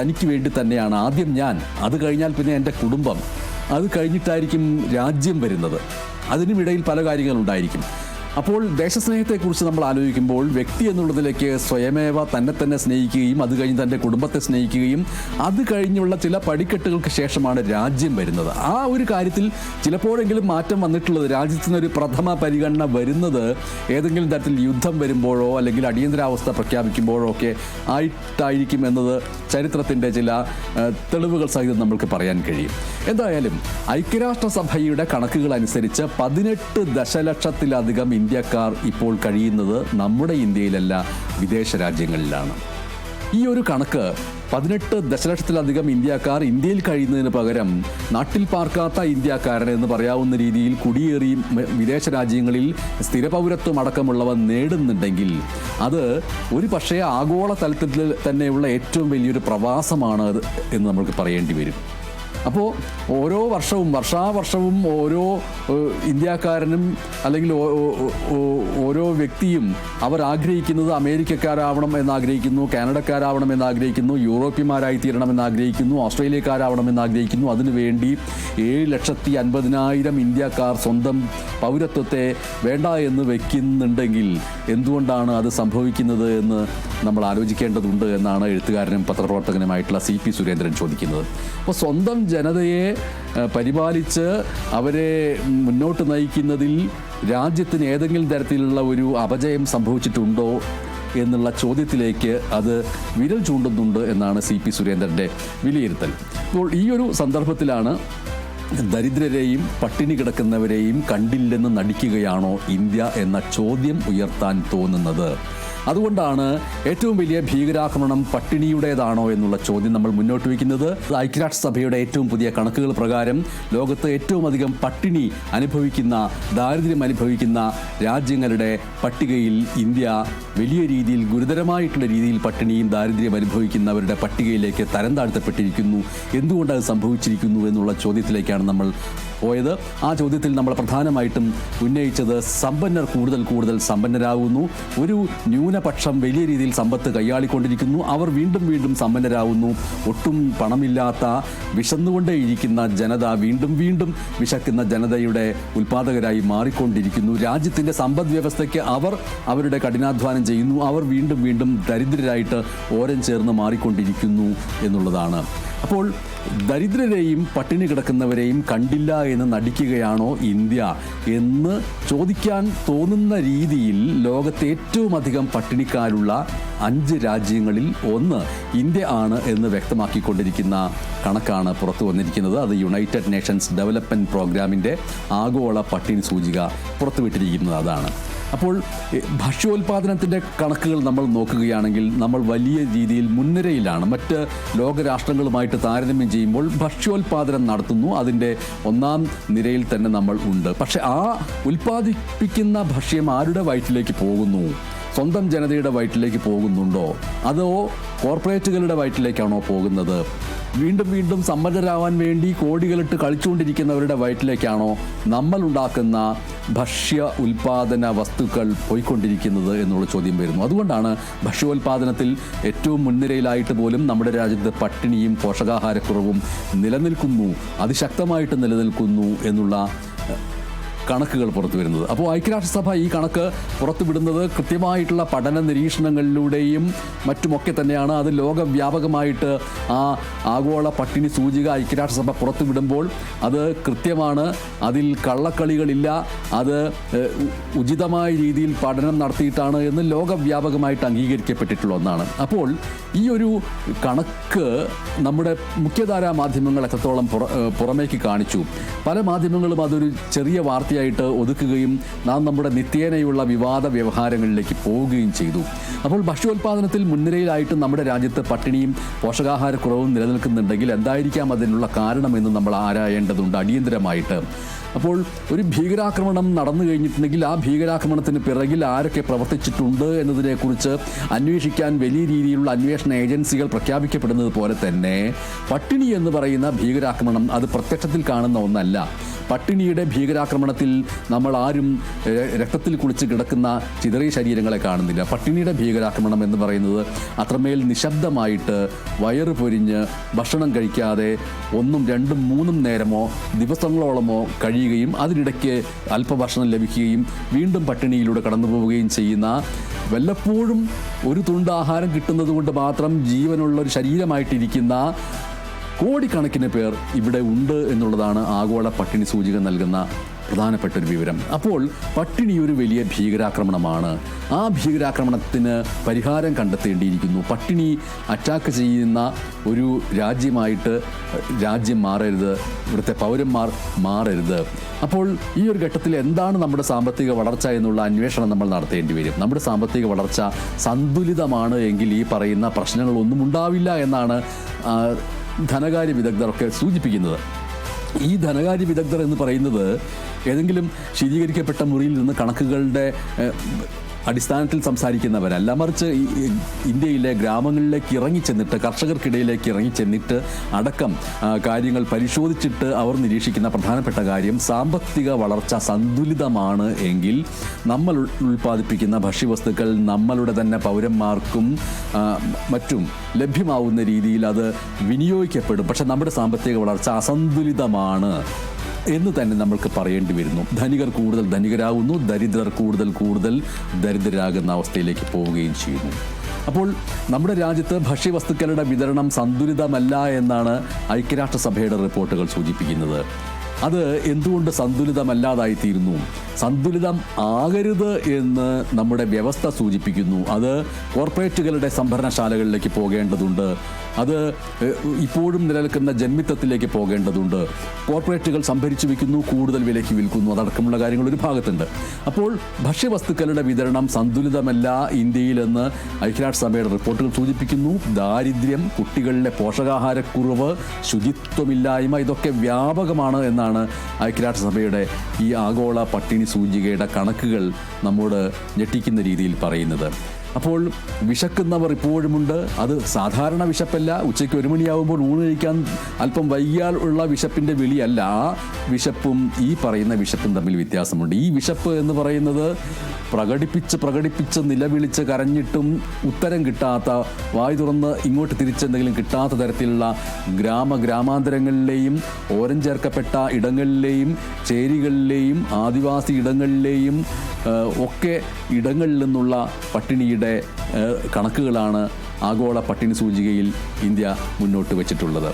തനിക്ക് വേണ്ടി തന്നെയാണ്. ആദ്യം ഞാൻ അത് കഴിഞ്ഞാൽ പിന്നെ എന്റെ കുടുംബം. അത് കഴിഞ്ഞിട്ടായിരിക്കും രാജ്യം വരുന്നത്. അതിനുമിടയിൽ പല കാര്യങ്ങളുണ്ടായിരിക്കും അപ്പോൾ ദേശസ്നേഹത്തെക്കുറിച്ച് നമ്മൾ ആലോചിക്കുമ്പോൾ വ്യക്തി എന്നുള്ളതിലേക്ക് സ്വയമേവ തന്നെ തന്നെ സ്നേഹിക്കുകയും അത് കഴിഞ്ഞ് തന്റെ കുടുംബത്തെ സ്നേഹിക്കുകയും അത് കഴിഞ്ഞുള്ള ചില പടിക്കെട്ടുകൾക്ക് ശേഷമാണ് രാജ്യം വരുന്നത്. ആ ഒരു കാര്യത്തിൽ ചിലപ്പോഴെങ്കിലും മാറ്റം വന്നിട്ടുള്ളത് രാജ്യത്തിനൊരു പ്രഥമ പരിഗണന വരുന്നത് ഏതെങ്കിലും തരത്തിൽ യുദ്ധം വരുമ്പോഴോ അല്ലെങ്കിൽ അടിയന്തരാവസ്ഥ പ്രഖ്യാപിക്കുമ്പോഴോ ഒക്കെ ആയിട്ടായിരിക്കും എന്നത് ചരിത്രത്തിന്റെ ചില തെളിവുകൾ സഹിതം നമ്മൾക്ക് പറയാൻ കഴിയും. എന്തായാലും ഐക്യരാഷ്ട്രസഭയുടെ കണക്കുകൾ അനുസരിച്ച് പതിനെട്ട് ദശലക്ഷത്തിലധികം ഇന്ത്യക്കാർ ഇപ്പോൾ കഴിയുന്നത് നമ്മുടെ ഇന്ത്യയിലല്ല വിദേശ രാജ്യങ്ങളിലാണ്. ഈ ഒരു കണക്ക് പതിനെട്ട് ദശലക്ഷത്തിലധികം ഇന്ത്യക്കാർ ഇന്ത്യയിൽ കഴിയുന്നതിന് പകരം നാട്ടിൽ പാർക്കാത്ത ഇന്ത്യക്കാരൻ എന്ന് പറയാവുന്ന രീതിയിൽ കുടിയേറി വിദേശ രാജ്യങ്ങളിൽ സ്ഥിരപൗരത്വം അടക്കമുള്ളവ നേടുന്നുണ്ടെങ്കിൽ അത് ഒരു പക്ഷേ ആഗോള തലത്തിൽ തന്നെയുള്ള ഏറ്റവും വലിയൊരു പ്രവാസമാണ് എന്ന് നമുക്ക് പറയേണ്ടി വരും. അപ്പോൾ ഓരോ വർഷവും വർഷാവർഷവും ഓരോ ഇന്ത്യക്കാരനും അല്ലെങ്കിൽ ഓരോ വ്യക്തിയും അവർ ആഗ്രഹിക്കുന്നത് അമേരിക്കക്കാരാവണം എന്നാഗ്രഹിക്കുന്നു കാനഡക്കാരാവണം എന്നാഗ്രഹിക്കുന്നു യൂറോപ്യന്മാരായി തീരണം എന്നാഗ്രഹിക്കുന്നു ഓസ്ട്രേലിയക്കാരാവണം എന്നാഗ്രഹിക്കുന്നു അതിനുവേണ്ടി ഏഴ് ലക്ഷത്തി അൻപതിനായിരം ഇന്ത്യക്കാർ സ്വന്തം പൗരത്വത്തെ വേണ്ട എന്ന് വെക്കുന്നുണ്ടെങ്കിൽ എന്തുകൊണ്ടാണ് അത് സംഭവിക്കുന്നത് എന്ന് നമ്മൾ ആലോചിക്കേണ്ടതുണ്ട് എന്നാണ് എഴുത്തുകാരനും പത്രപ്രവർത്തകനുമായിട്ടുള്ള സി പി സുരേന്ദ്രൻ ചോദിക്കുന്നത്. അപ്പോൾ സ്വന്തം ജനതയെ പരിപാലിച്ച് അവരെ മുന്നോട്ട് നയിക്കുന്നതിൽ രാജ്യത്തിന് ഏതെങ്കിലും തരത്തിലുള്ള ഒരു അപജയം സംഭവിച്ചിട്ടുണ്ടോ എന്നുള്ള ചോദ്യത്തിലേക്ക് അത് വിരൽ ചൂണ്ടുന്നുണ്ട് എന്നാണ് സി പി സുരേന്ദ്രന്റെ വിലയിരുത്തൽ. അപ്പോൾ ഈ ഒരു സന്ദർഭത്തിലാണ് ദരിദ്രരെയും പട്ടിണി കിടക്കുന്നവരെയും കണ്ടില്ലെന്ന് നടിക്കുകയാണോ ഇന്ത്യ എന്ന ചോദ്യം ഉയർത്താൻ തോന്നുന്നത്? അതുകൊണ്ടാണ് ഏറ്റവും വലിയ ഭീകരാക്രമണം പട്ടിണിയുടേതാണോ എന്നുള്ള ചോദ്യം നമ്മൾ മുന്നോട്ട് വയ്ക്കുന്നത്. ഐക്യരാഷ്ട്രസഭയുടെ ഏറ്റവും പുതിയ കണക്കുകൾ പ്രകാരം ലോകത്ത് ഏറ്റവും അധികം പട്ടിണി അനുഭവിക്കുന്ന ദാരിദ്ര്യം അനുഭവിക്കുന്ന രാജ്യങ്ങളുടെ പട്ടികയിൽ ഇന്ത്യ വലിയ രീതിയിൽ ഗുരുതരമായിട്ടുള്ള രീതിയിൽ പട്ടിണിയും ദാരിദ്ര്യം അനുഭവിക്കുന്നവരുടെ പട്ടികയിലേക്ക് തരം താഴ്ത്തപ്പെട്ടിരിക്കുന്നു. അത് സംഭവിച്ചിരിക്കുന്നു എന്നുള്ള ചോദ്യത്തിലേക്കാണ് നമ്മൾ പോയത്. ആ ചോദ്യത്തിൽ നമ്മൾ പ്രധാനമായിട്ടും ഉന്നയിച്ചത് സമ്പന്നർ കൂടുതൽ കൂടുതൽ സമ്പന്നരാകുന്നു ഒരു ന്യൂനപക്ഷം വലിയ രീതിയിൽ സമ്പത്ത് കൈയാളിക്കൊണ്ടിരിക്കുന്നു. അവർ വീണ്ടും വീണ്ടും സമ്പന്നരാകുന്നു ഒട്ടും പണമില്ലാത്ത വിശന്നുകൊണ്ടേയിരിക്കുന്ന ജനത വീണ്ടും വീണ്ടും വിശക്കുന്ന ജനതയുടെ ഉൽപാദകരായി മാറിക്കൊണ്ടിരിക്കുന്നു. രാജ്യത്തിന്റെ സമ്പദ് വ്യവസ്ഥയ്ക്ക് അവർ അവരുടെ കഠിനാധ്വാനം ചെയ്യുന്നു. അവർ വീണ്ടും വീണ്ടും ദരിദ്രരായിട്ട് ഓരം ചേർന്ന് മാറിക്കൊണ്ടിരിക്കുന്നു എന്നുള്ളതാണ്. അപ്പോൾ ദരിദ്രരെയും പട്ടിണി കിടക്കുന്നവരെയും കണ്ടില്ല എന്ന് നടിക്കുകയാണോ ഇന്ത്യ എന്ന് ചോദിക്കാൻ തോന്നുന്ന രീതിയിൽ ലോകത്തെ ഏറ്റവും അധികം പട്ടിണിക്കാരുള്ള അഞ്ച് രാജ്യങ്ങളിൽ ഒന്ന് ഇന്ത്യ ആണ് എന്ന് വ്യക്തമാക്കിക്കൊണ്ടിരിക്കുന്ന കണക്കാണ് പുറത്തു വന്നിരിക്കുന്നത്. അത് യുണൈറ്റഡ് നേഷൻസ് ഡെവലപ്മെന്റ് പ്രോഗ്രാമിന്റെ ആഗോള പട്ടിണി സൂചിക പുറത്തുവിട്ടിരിക്കുന്നത് അതാണ്. അപ്പോൾ ഭക്ഷ്യോൽപാദനത്തിന്റെ കണക്കുകൾ നമ്മൾ നോക്കുകയാണെങ്കിൽ നമ്മൾ വലിയ രീതിയിൽ മുൻനിരയിലാണ്. മറ്റ് ലോകരാഷ്ട്രങ്ങളുമായിട്ട് താരതമ്യം ചെയ്യുമ്പോൾ ഭക്ഷ്യോൽപാദനം നടത്തുന്നു. അതിന്റെ ഒന്നാം നിരയിൽ തന്നെ നമ്മൾ ഉണ്ട്. പക്ഷെ ആ ഉൽപ്പാദിപ്പിക്കുന്ന ഭക്ഷ്യം ആരുടെ വയറ്റിലേക്ക് പോകുന്നു? സ്വന്തം ജനതയുടെ വയറ്റിലേക്ക് പോകുന്നുണ്ടോ? അതോ കോർപ്പറേറ്റുകളുടെ വയറ്റിലേക്കാണോ പോകുന്നത്? വീണ്ടും വീണ്ടും സമ്മതരാവാൻ വേണ്ടി കോടികളിട്ട് കളിച്ചുകൊണ്ടിരിക്കുന്നവരുടെ വയറ്റിലേക്കാണോ നമ്മൾ ഉണ്ടാക്കുന്ന ഭക്ഷ്യ ഉൽപാദന വസ്തുക്കൾ പോയിക്കൊണ്ടിരിക്കുന്നത് എന്നുള്ള ചോദ്യം വരുന്നു. അതുകൊണ്ടാണ് ഭക്ഷ്യോൽപാദനത്തിൽ ഏറ്റവും മുൻനിരയിലായിട്ട് പോലും നമ്മുടെ രാജ്യത്ത് പട്ടിണിയും പോഷകാഹാരക്കുറവും നിലനിൽക്കുന്നു അതിശക്തമായിട്ട് നിലനിൽക്കുന്നു എന്നുള്ള കണക്കുകൾ പുറത്തു വരുന്നത്. അപ്പോൾ ഐക്യരാഷ്ട്രസഭ ഈ കണക്ക് പുറത്തുവിടുന്നത് കൃത്യമായിട്ടുള്ള പഠന നിരീക്ഷണങ്ങളിലൂടെയും മറ്റുമൊക്കെ തന്നെയാണ്. അത് ലോകവ്യാപകമായിട്ട് ആ ആഗോള പട്ടിണി സൂചിക ഐക്യരാഷ്ട്രസഭ പുറത്തുവിടുമ്പോൾ അത് കൃത്യമാണ്. അതിൽ കള്ളക്കളികളില്ല. അത് ഉചിതമായ രീതിയിൽ പഠനം നടത്തിയിട്ടാണ് എന്ന് ലോകവ്യാപകമായിട്ട് അംഗീകരിക്കപ്പെട്ടിട്ടുള്ള ഒന്നാണ്. അപ്പോൾ ഈ ഒരു കണക്ക് നമ്മുടെ മുഖ്യധാരാ മാധ്യമങ്ങൾ എത്രത്തോളം പുറമേക്ക് കാണിച്ചു. പല മാധ്യമങ്ങളും അതൊരു ചെറിയ വാർത്തയായിട്ട് ഒതുക്കുകയും നാം നമ്മുടെ നിത്യേനയുള്ള വിവാദ വ്യവഹാരങ്ങളിലേക്ക് പോവുകയും ചെയ്തു. അപ്പോൾ ഭക്ഷ്യോൽപാദനത്തിൽ മുൻനിരയിലായിട്ട് നമ്മുടെ രാജ്യത്ത് പട്ടിണിയും പോഷകാഹാരക്കുറവും നിലനിൽക്കുന്നുണ്ടെങ്കിൽ എന്തായിരിക്കാം അതിനുള്ള കാരണമെന്ന് നമ്മൾ ആരായേണ്ടതുണ്ട് അടിയന്തരമായിട്ട്. അപ്പോൾ ഒരു ഭീകരാക്രമണം നടന്നു കഴിഞ്ഞിട്ടുണ്ടെങ്കിൽ ആ ഭീകരാക്രമണത്തിന് പിറകിൽ ആരൊക്കെ പ്രവർത്തിച്ചിട്ടുണ്ട് എന്നതിനെക്കുറിച്ച് അന്വേഷിക്കാൻ വലിയ രീതിയിലുള്ള അന്വേഷണ ഏജൻസികൾ പ്രഖ്യാപിക്കപ്പെടുന്നത് പോലെ തന്നെ പട്ടിണി എന്ന് പറയുന്ന ഭീകരാക്രമണം അത് പ്രത്യക്ഷത്തിൽ കാണുന്ന ഒന്നല്ല. പട്ടിണിയുടെ ഭീകരാക്രമണത്തിൽ നമ്മൾ ആരും രക്തത്തിൽ കുളിച്ച് കിടക്കുന്ന ചിതറിയ ശരീരങ്ങളെ കാണുന്നില്ല. പട്ടിണിയുടെ ഭീകരാക്രമണം എന്ന് പറയുന്നത് അത്രമേൽ നിശബ്ദമായിട്ട് വയറ് പൊരിഞ്ഞ് ഭക്ഷണം കഴിക്കാതെ ഒന്നും രണ്ടും മൂന്നും നേരമോ ദിവസങ്ങളോളമോ കഴിയുകയും അതിനിടയ്ക്ക് അല്പഭക്ഷണം ലഭിക്കുകയും വീണ്ടും പട്ടിണിയിലൂടെ കടന്നു പോവുകയും ചെയ്യുന്ന വല്ലപ്പോഴും ഒരു തുണ്ട് ആഹാരം കിട്ടുന്നത് കൊണ്ട് മാത്രം ജീവനുള്ള ഒരു ശരീരമായിട്ടിരിക്കുന്ന കോടിക്കണക്കിന് പേർ ഇവിടെ ഉണ്ട് എന്നുള്ളതാണ് ആഗോള പട്ടിണി സൂചിക നൽകുന്ന പ്രധാനപ്പെട്ട ഒരു വിവരം. അപ്പോൾ പട്ടിണി ഒരു വലിയ ഭീകരാക്രമണമാണ്. ആ ഭീകരാക്രമണത്തിന് പരിഹാരം കണ്ടെത്തേണ്ടിയിരിക്കുന്നു. പട്ടിണി അറ്റാക്ക് ചെയ്യുന്ന ഒരു രാജ്യമായിട്ട് രാജ്യം മാറരുത് ഇവിടുത്തെ പൗരന്മാർ മാറരുത്. അപ്പോൾ ഈ ഒരു ഘട്ടത്തിൽ എന്താണ് നമ്മുടെ സാമ്പത്തിക വളർച്ച എന്നുള്ള അന്വേഷണം നമ്മൾ നടത്തേണ്ടി വരും. നമ്മുടെ സാമ്പത്തിക വളർച്ച സന്തുലിതമാണ് എങ്കിൽ ഈ പറയുന്ന പ്രശ്നങ്ങളൊന്നും ഉണ്ടാവില്ല എന്നാണ് ധനകാര്യ വിദഗ്ധരൊക്കെ സൂചിപ്പിക്കുന്നത്. ഈ ധനകാര്യ വിദഗ്ധർ എന്ന് പറയുന്നത് ഏതെങ്കിലും ശീതീകരിക്കപ്പെട്ട മുറിയിൽ നിന്ന് കണക്കുകളുടെ അടിസ്ഥാനത്തിൽ സംസാരിക്കുന്നവരല്ല. മറിച്ച് ഇന്ത്യയിലെ ഗ്രാമങ്ങളിലേക്ക് ഇറങ്ങി ചെന്നിട്ട് കർഷകർക്കിടയിലേക്ക് ഇറങ്ങി ചെന്നിട്ട് അടക്കം കാര്യങ്ങൾ പരിശോധിച്ചിട്ട് അവർ നിരീക്ഷിക്കുന്ന പ്രധാനപ്പെട്ട കാര്യം സാമ്പത്തിക വളർച്ച സന്തുലിതമാണ് എങ്കിൽ നമ്മൾ ഉൽപ്പാദിപ്പിക്കുന്ന ഭക്ഷ്യവസ്തുക്കൾ നമ്മളുടെ തന്നെ പൗരന്മാർക്കും മറ്റും ലഭ്യമാവുന്ന രീതിയിൽ അത് വിനിയോഗിക്കപ്പെടും. പക്ഷെ നമ്മുടെ സാമ്പത്തിക വളർച്ച അസന്തുലിതമാണ്. എന്ന് തന്നെ നമ്മൾക്ക് പറയേണ്ടി വരുന്നു. ധനികർ കൂടുതൽ ധനികരാകുന്നു ദരിദ്രർ കൂടുതൽ കൂടുതൽ ദരിദ്രരാകുന്ന അവസ്ഥയിലേക്ക് പോവുകയും ചെയ്യുന്നു. അപ്പോൾ നമ്മുടെ രാജ്യത്ത് ഭക്ഷ്യവസ്തുക്കളുടെ വിതരണം സന്തുലിതമല്ല എന്നാണ് ഐക്യരാഷ്ട്രസഭയുടെ റിപ്പോർട്ടുകൾ സൂചിപ്പിക്കുന്നത്. അത് എന്തുകൊണ്ട് സന്തുലിതമല്ലാതായിത്തീരുന്നു? സന്തുലിതം ആകരുത് എന്ന് നമ്മുടെ വ്യവസ്ഥ സൂചിപ്പിക്കുന്നു. അത് കോർപ്പറേറ്റുകളുടെ സംഭരണശാലകളിലേക്ക് പോകേണ്ടതുണ്ട്. അത് ഇപ്പോഴും നിലനിൽക്കുന്ന ജന്മിത്തത്തിലേക്ക് പോകേണ്ടതുണ്ട്. കോർപ്പറേറ്റുകൾ സംഭരിച്ചു വെക്കുന്നു കൂടുതൽ വിലയ്ക്ക് വിൽക്കുന്നു. അതടക്കമുള്ള കാര്യങ്ങൾ ഒരു ഭാഗത്തുണ്ട്. അപ്പോൾ ഭക്ഷ്യവസ്തുക്കളുടെ വിതരണം സന്തുലിതമല്ല ഇന്ത്യയിലെന്ന് ഐക്യരാഷ്ട്രസഭയുടെ റിപ്പോർട്ടുകൾ സൂചിപ്പിക്കുന്നു. ദാരിദ്ര്യം കുട്ടികളിലെ പോഷകാഹാരക്കുറവ് ശുചിത്വമില്ലായ്മ ഇതൊക്കെ വ്യാപകമാണ് എന്നാണ് ഐക്യരാഷ്ട്രസഭയുടെ ഈ ആഗോള പട്ടിണി സൂചികയുടെ കണക്കുകൾ നമ്മോട് ഞെട്ടിക്കുന്ന രീതിയിൽ പറയുന്നത്. അപ്പോൾ വിശക്കുന്നവർ ഇപ്പോഴുമുണ്ട്. അത് സാധാരണ വിശപ്പല്ല. ഉച്ചയ്ക്ക് ഒരു മണിയാവുമ്പോൾ ഊണ് കഴിക്കാൻ അല്പം വൈകിയാൽ ഉള്ള വിശപ്പിന്റെ വിളിയല്ല. ആ വിശപ്പും ഈ പറയുന്ന വിശപ്പും തമ്മിൽ വ്യത്യാസമുണ്ട്. ഈ വിശപ്പ് എന്ന് പറയുന്നത് പ്രകടിപ്പിച്ച് പ്രകടിപ്പിച്ച് നിലവിളിച്ച് കരഞ്ഞിട്ടും ഉത്തരം കിട്ടാത്ത വായു തുറന്ന് ഇങ്ങോട്ട് തിരിച്ചെന്തെങ്കിലും കിട്ടാത്ത തരത്തിലുള്ള ഗ്രാമ ഗ്രാമാന്തരങ്ങളിലെയും ഓരം ചേർക്കപ്പെട്ട ഇടങ്ങളിലെയും ചേരികളിലെയും ആദിവാസി ഇടങ്ങളിലെയും ഒക്കെ ഇടങ്ങളിൽ നിന്നുള്ള പട്ടിണിയുടെ ഏഹ്, കണക്കുകളാണ് ആഗോള പട്ടിണി സൂചികയിൽ ഇന്ത്യ മുന്നോട്ട് വച്ചിട്ടുള്ളത്.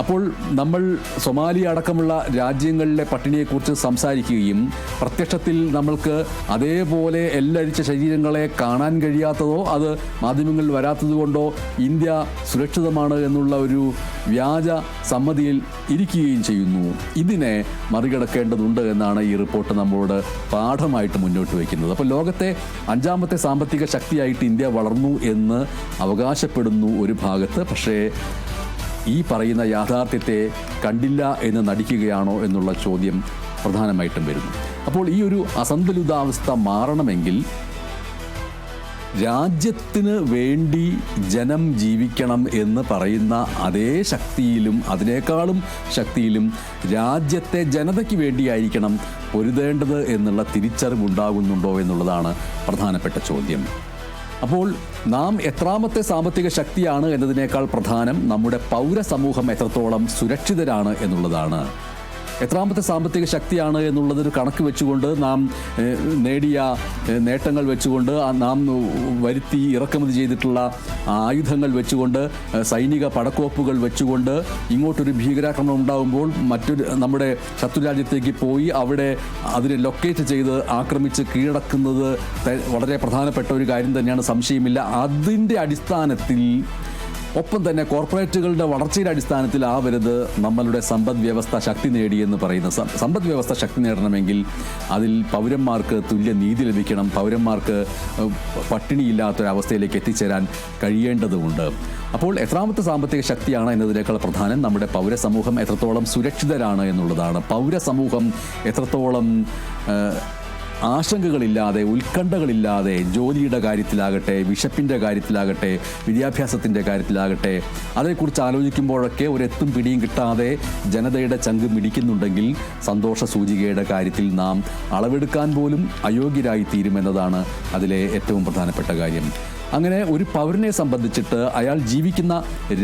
അപ്പോൾ നമ്മൾ സൊമാലിയ അടക്കമുള്ള രാജ്യങ്ങളിലെ പട്ടിണിയെക്കുറിച്ച് സംസാരിക്കുകയും പ്രത്യക്ഷത്തിൽ നമ്മൾക്ക് അതേപോലെ എല്ലരിച്ച ശരീരങ്ങളെ കാണാൻ കഴിയാത്തതോ അത് മാധ്യമങ്ങളിൽ വരാത്തതുകൊണ്ടോ ഇന്ത്യ സുരക്ഷിതമാണ് എന്നുള്ള ഒരു വ്യാജ സമ്മതിയിൽ ഇരിക്കുകയും ചെയ്യുന്നു. ഇതിനെ മറികടക്കേണ്ടതുണ്ട് എന്നാണ് ഈ റിപ്പോർട്ട് നമ്മളോട് പാഠമായിട്ട് മുന്നോട്ട് വയ്ക്കുന്നത്. അപ്പോൾ ലോകത്തെ അഞ്ചാമത്തെ സാമ്പത്തിക ശക്തിയായിട്ട് ഇന്ത്യ വളർന്നു എന്ന് അവകാശപ്പെടുന്നു ഒരു ഭാഗത്ത്. പക്ഷേ ഈ പറയുന്ന യാഥാർത്ഥ്യത്തെ കണ്ടില്ല എന്ന് നടിക്കുകയാണോ എന്നുള്ള ചോദ്യം പ്രധാനമായിട്ടും വരുന്നു. അപ്പോൾ ഈ ഒരു അസന്തുലിതാവസ്ഥ മാറണമെങ്കിൽ രാജ്യത്തിന് വേണ്ടി ജനം ജീവിക്കണം എന്ന് പറയുന്ന അതേ ശക്തിയിലും അതിനേക്കാളും ശക്തിയിലും രാജ്യത്തെ ജനതയ്ക്ക് വേണ്ടിയായിരിക്കണം പൊരുതേണ്ടത് എന്നുള്ള തിരിച്ചറിവുണ്ടാകുന്നുണ്ടോ എന്നുള്ളതാണ് പ്രധാനപ്പെട്ട ചോദ്യം. അപ്പോൾ നാം എത്രാമത്തെ സാമ്പത്തിക ശക്തിയാണ് എന്നതിനേക്കാൾ പ്രധാനം നമ്മുടെ പൗരസമൂഹം എത്രത്തോളം സുരക്ഷിതരാണ് എന്നുള്ളതാണ്. എത്രാമത്തെ സാമ്പത്തിക ശക്തിയാണ് എന്നുള്ളതൊരു കണക്ക് വെച്ചുകൊണ്ട് നാം നേടിയ നേട്ടങ്ങൾ വെച്ചുകൊണ്ട് നാം വരുത്തി ഇറക്കുമതി ചെയ്തിട്ടുള്ള ആയുധങ്ങൾ വെച്ചുകൊണ്ട് സൈനിക പടക്കോപ്പുകൾ വെച്ചുകൊണ്ട് ഇങ്ങോട്ടൊരു ഭീകരാക്രമണം ഉണ്ടാകുമ്പോൾ മറ്റൊരു നമ്മുടെ ശത്രുരാജ്യത്തേക്ക് പോയി അവിടെ അതിനെ ലൊക്കേറ്റ് ചെയ്ത് ആക്രമിച്ച് കീഴടക്കുന്നത് വളരെ പ്രധാനപ്പെട്ട ഒരു കാര്യം തന്നെയാണ്. സംശയമില്ല. അതിന്റെ അടിസ്ഥാനത്തിൽ ഒപ്പം തന്നെ കോർപ്പറേറ്റുകളുടെ വളർച്ചയുടെ അടിസ്ഥാനത്തിൽ ആവരുത് നമ്മളുടെ സമ്പദ് വ്യവസ്ഥ ശക്തി നേടിയെന്ന് പറയുന്ന സമ്പദ് വ്യവസ്ഥ ശക്തി നേടണമെങ്കിൽ അതിൽ പൗരന്മാർക്ക് തുല്യ നീതി ലഭിക്കണം. പൗരന്മാർക്ക് പട്ടിണിയില്ലാത്തൊരവസ്ഥയിലേക്ക് എത്തിച്ചേരാൻ കഴിയേണ്ടതുണ്ട്. അപ്പോൾ എത്രാമത്തെ സാമ്പത്തിക ശക്തിയാണ് എന്നതിനേക്കാൾ പ്രധാനം നമ്മുടെ പൗരസമൂഹം എത്രത്തോളം സുരക്ഷിതരാണ് എന്നുള്ളതാണ്. പൗരസമൂഹം എത്രത്തോളം ആശങ്കകളില്ലാതെ ഉത്കണ്ഠകളില്ലാതെ ജോലിയുടെ കാര്യത്തിലാകട്ടെ വിശപ്പിന്റെ കാര്യത്തിലാകട്ടെ വിദ്യാഭ്യാസത്തിന്റെ കാര്യത്തിലാകട്ടെ അതേക്കുറിച്ച് ആലോചിക്കുമ്പോഴൊക്കെ ഒരെത്തും പിടിയും കിട്ടാതെ ജനതയുടെ ചങ്ക് മിടിക്കുന്നുണ്ടെങ്കിൽ സന്തോഷ സൂചികയുടെ കാര്യത്തിൽ നാം അളവെടുക്കാൻ പോലും അയോഗ്യരായി തീരുമെന്നതാണ് അതിലെ ഏറ്റവും പ്രധാനപ്പെട്ട കാര്യം. അങ്ങനെ ഒരു പൗരനെ സംബന്ധിച്ചിട്ട് അയാൾ ജീവിക്കുന്ന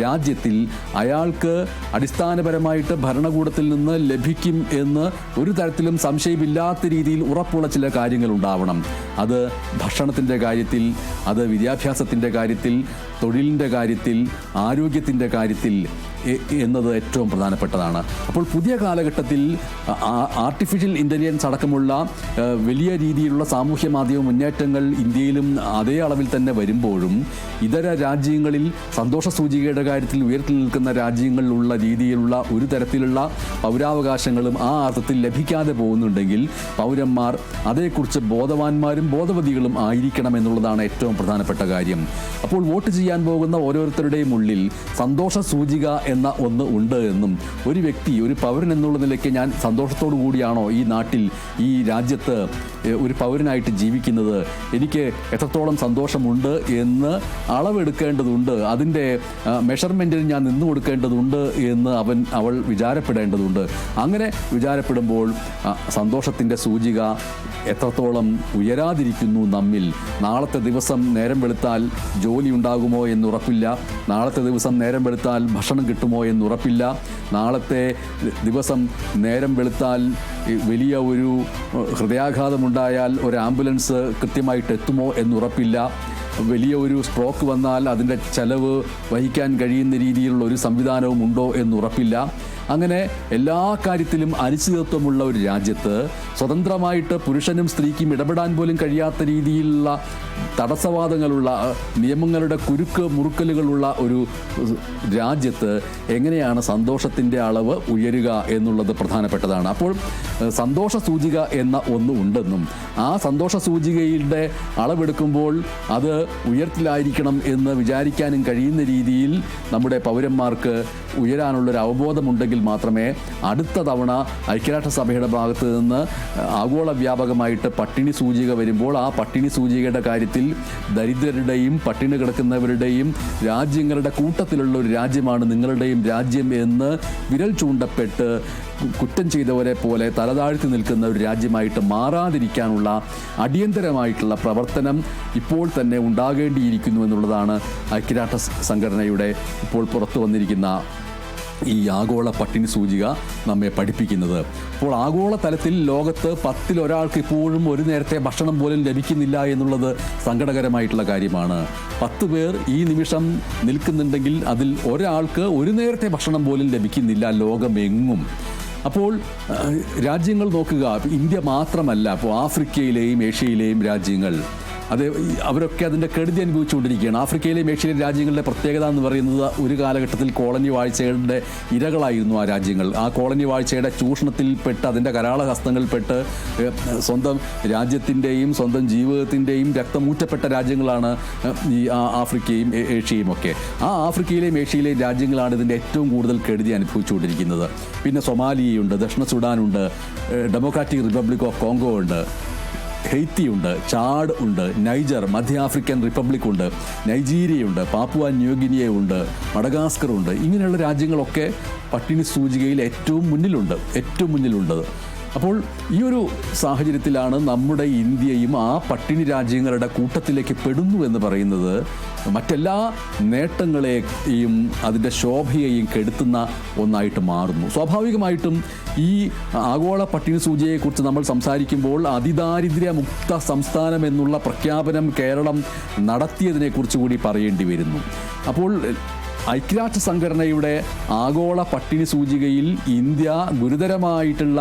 രാജ്യത്തിൽ അയാൾക്ക് അടിസ്ഥാനപരമായിട്ട് ഭരണകൂടത്തിൽ നിന്ന് ലഭിക്കും എന്ന് ഒരു തരത്തിലും സംശയമില്ലാത്ത രീതിയിൽ ഉറപ്പുള്ള ചില കാര്യങ്ങൾ ഉണ്ടാവണം. അത് ഭക്ഷണത്തിന്റെ കാര്യത്തിൽ അത് വിദ്യാഭ്യാസത്തിന്റെ കാര്യത്തിൽ തൊഴിലിന്റെ കാര്യത്തിൽ ആരോഗ്യത്തിന്റെ കാര്യത്തിൽ എന്നത് ഏറ്റവും പ്രധാനപ്പെട്ടതാണ്. അപ്പോൾ പുതിയ കാലഘട്ടത്തിൽ ആർട്ടിഫിഷ്യൽ ഇന്റലിജൻസ് അടക്കമുള്ള വലിയ രീതിയിലുള്ള സാമൂഹ്യ മാധ്യമ മുന്നേറ്റങ്ങൾ ഇന്ത്യയിലും അതേ അളവിൽ തന്നെ വരുമ്പോഴും ഇതര രാജ്യങ്ങളിൽ സന്തോഷ സൂചികയുടെ കാര്യത്തിൽ ഉയർത്തി നിൽക്കുന്ന രാജ്യങ്ങളിലുള്ള രീതിയിലുള്ള ഒരു തരത്തിലുള്ള പൗരാവകാശങ്ങളും ആ അർത്ഥത്തിൽ ലഭിക്കാതെ പോകുന്നുണ്ടെങ്കിൽ പൗരന്മാർ അതേക്കുറിച്ച് ബോധവാന്മാരും ബോധവതികളും ആയിരിക്കണം എന്നുള്ളതാണ് ഏറ്റവും പ്രധാനപ്പെട്ട കാര്യം. അപ്പോൾ വോട്ട് ചെയ്യാൻ പോകുന്ന ഓരോരുത്തരുടെയും ഉള്ളിൽ സന്തോഷ സൂചിക എന്ന ഒന്ന് ഉണ്ട് എന്നും. ഒരു വ്യക്തി ഒരു പൗരൻ എന്നുള്ള നിലയ്ക്ക് ഞാൻ സന്തോഷത്തോടു കൂടിയാണോ ഈ നാട്ടിൽ ഈ രാജ്യത്ത് ഒരു പൗരനായിട്ട് ജീവിക്കുന്നത് എനിക്ക് എത്രത്തോളം സന്തോഷമുണ്ട് എന്ന് അളവെടുക്കേണ്ടതുണ്ട്. അതിന്റെ മെഷർമെന്റിന് ഞാൻ നിന്നു കൊടുക്കേണ്ടതുണ്ട് എന്ന് അവൻ അവൾ വിചാരപ്പെടേണ്ടതുണ്ട്. അങ്ങനെ വിചാരപ്പെടുമ്പോൾ സന്തോഷത്തിന്റെ സൂചിക എത്രത്തോളം ഉയരാതിരിക്കുന്നു നമ്മിൽ. നാളത്തെ ദിവസം നേരം വെളുത്താൽ ജോലി ഉണ്ടാകുമോ എന്നുറപ്പില്ല നാളത്തെ ദിവസം നേരം വെളുത്താൽ ഭക്ഷണം കിട്ടുമോ എന്നുറപ്പില്ല നാളത്തെ ദിവസം നേരം വെളുത്താൽ വലിയ ഒരു ഏഹ്, ഹൃദയാഘാതമുണ്ടായാൽ ഒരു ആംബുലൻസ് കൃത്യമായിട്ട് എത്തുമോ എന്നുറപ്പില്ല വലിയ ഒരു സ്ട്രോക്ക് വന്നാൽ അതിന്റെ ചെലവ് വഹിക്കാൻ കഴിയുന്ന രീതിയിലുള്ള ഒരു സംവിധാനവും ഉണ്ടോ എന്നുറപ്പില്ല അങ്ങനെ എല്ലാ കാര്യത്തിലും അനിശ്ചിതത്വമുള്ള ഒരു രാജ്യത്ത് സ്വതന്ത്രമായിട്ട് പുരുഷനും സ്ത്രീക്കും ഇടപെടാൻ പോലും കഴിയാത്ത രീതിയിലുള്ള തടസ്സവാദങ്ങളുള്ള നിയമങ്ങളുടെ കുരുക്ക് മുറുക്കലുകളുള്ള ഒരു രാജ്യത്ത് എങ്ങനെയാണ് സന്തോഷത്തിന്റെ അളവ് ഉയരുക എന്നുള്ളത് പ്രധാനപ്പെട്ടതാണ്. അപ്പോൾ സന്തോഷ സൂചിക എന്ന ഒന്ന് ഉണ്ടെന്നും ആ സന്തോഷ സൂചികയുടെ അളവെടുക്കുമ്പോൾ അത് ഉയർത്തിലായിരിക്കണം എന്ന് വിചാരിക്കാനും കഴിയുന്ന രീതിയിൽ നമ്മുടെ പൗരന്മാർക്ക് ഉയരാനുള്ളൊരു അവബോധമുണ്ടെങ്കിൽ മാത്രമേ അടുത്ത തവണ ഐക്യരാഷ്ട്രസഭയുടെ ഭാഗത്ത് നിന്ന് ആഗോള വ്യാപകമായിട്ട് പട്ടിണി സൂചിക വരുമ്പോൾ ആ പട്ടിണി സൂചികയുടെ കാര്യത്തിൽ ദരിദ്രരുടെയും പട്ടിണി കിടക്കുന്നവരുടെയും രാജ്യങ്ങളുടെ കൂട്ടത്തിലുള്ള ഒരു രാജ്യമാണ് നിങ്ങളുടെയും രാജ്യം എന്ന് വിരൽ ചൂണ്ടപ്പെട്ട് കുറ്റം ചെയ്തവരെ പോലെ തലതാഴ്ത്തി നിൽക്കുന്ന ഒരു രാജ്യമായിട്ട് മാറാതിരിക്കാനുള്ള അടിയന്തരമായിട്ടുള്ള പ്രവർത്തനം ഇപ്പോൾ തന്നെ ഉണ്ടാകേണ്ടിയിരിക്കുന്നു എന്നുള്ളതാണ് ഐക്യരാഷ്ട്ര സംഘടനയുടെ ഇപ്പോൾ പുറത്തു വന്നിരിക്കുന്ന ഈ ആഗോള പട്ടിണി സൂചിക നമ്മെ പഠിപ്പിക്കുന്നത്. അപ്പോൾ ആഗോള തലത്തിൽ ലോകത്ത് പത്തിൽ ഒരാൾക്ക് ഇപ്പോഴും ഒരു നേരത്തെ ഭക്ഷണം പോലും ലഭിക്കുന്നില്ല എന്നുള്ളത് സങ്കടകരമായിട്ടുള്ള കാര്യമാണ്. പത്ത് പേർ ഈ നിമിഷം നിൽക്കുന്നുണ്ടെങ്കിൽ അതിൽ ഒരാൾക്ക് ഒരു നേരത്തെ ഭക്ഷണം പോലും ലഭിക്കുന്നില്ല ലോകമെങ്ങും. അപ്പോൾ രാജ്യങ്ങൾ നോക്കുക. ഇന്ത്യ മാത്രമല്ല അപ്പോൾ ആഫ്രിക്കയിലെയും ഏഷ്യയിലെയും രാജ്യങ്ങൾ. അത് അവരൊക്കെ അതിന്റെ കെടുതി അനുഭവിച്ചുകൊണ്ടിരിക്കുകയാണ്. ആഫ്രിക്കയിലെയും ഏഷ്യയിലെയും രാജ്യങ്ങളുടെ പ്രത്യേകത എന്ന് പറയുന്നത് ഒരു കാലഘട്ടത്തിൽ കോളനി വാഴ്ചകളുടെ ഇരകളായിരുന്നു ആ രാജ്യങ്ങൾ. ആ കോളനി വാഴ്ചയുടെ ചൂഷണത്തിൽപ്പെട്ട് അതിന്റെ കരാളഹസ്തങ്ങളിൽപ്പെട്ട് ഹസ്തങ്ങളിൽപ്പെട്ട് സ്വന്തം രാജ്യത്തിന്റെയും സ്വന്തം ജീവിതത്തിന്റെയും രക്തമൂറ്റപ്പെട്ട രാജ്യങ്ങളാണ് ഈ ആഫ്രിക്കയും ഏഷ്യയും ഒക്കെ. ആ ആഫ്രിക്കയിലെയും ഏഷ്യയിലെയും രാജ്യങ്ങളാണ് ഇതിന്റെ ഏറ്റവും കൂടുതൽ കെടുതി അനുഭവിച്ചുകൊണ്ടിരിക്കുന്നത്. പിന്നെ സൊമാലിയുണ്ട് ദക്ഷിണ സുഡാനുണ്ട് ഡെമോക്രാറ്റിക് റിപ്പബ്ലിക് ഓഫ് കോങ്കോ ഉണ്ട്. ഹെയ്ത്തി ഉണ്ട് ചാഡ് ഉണ്ട് നൈജർ മധ്യ ആഫ്രിക്കൻ റിപ്പബ്ലിക് ഉണ്ട് നൈജീരിയയുണ്ട് പാപ്പുവ ന്യൂഗിനിയ ഉണ്ട് മഡഗാസ്കർ ഉണ്ട്. ഇങ്ങനെയുള്ള രാജ്യങ്ങളൊക്കെ പട്ടിണി സൂചികയിൽ ഏറ്റവും മുന്നിലുണ്ട് ഏറ്റവും മുന്നിലുണ്ട് അപ്പോൾ ഈ ഒരു സാഹചര്യത്തിലാണ് നമ്മുടെ ഇന്ത്യയും ആ പട്ടിണി രാജ്യങ്ങളുടെ കൂട്ടത്തിലേക്ക് പെടുന്നു എന്ന് പറയുന്നത്. മറ്റെല്ലാ നേട്ടങ്ങളെയും അതിന്റെ ശോഭയെയും കെടുത്തുന്ന ഒന്നായിട്ട് മാറുന്നു. സ്വാഭാവികമായിട്ടും ഈ ആഗോള പട്ടിണി സൂചിയെക്കുറിച്ച് നമ്മൾ സംസാരിക്കുമ്പോൾ അതിദാരിദ്ര്യമുക്ത സംസ്ഥാനം എന്നുള്ള പ്രഖ്യാപനം കേരളം നടത്തിയതിനെക്കുറിച്ച് കൂടി പറയേണ്ടി വരുന്നു. അപ്പോൾ ഐക്യരാഷ്ട്ര സംഘടനയുടെ ആഗോള പട്ടിണി സൂചികയിൽ ഇന്ത്യ ഗുരുതരമായിട്ടുള്ള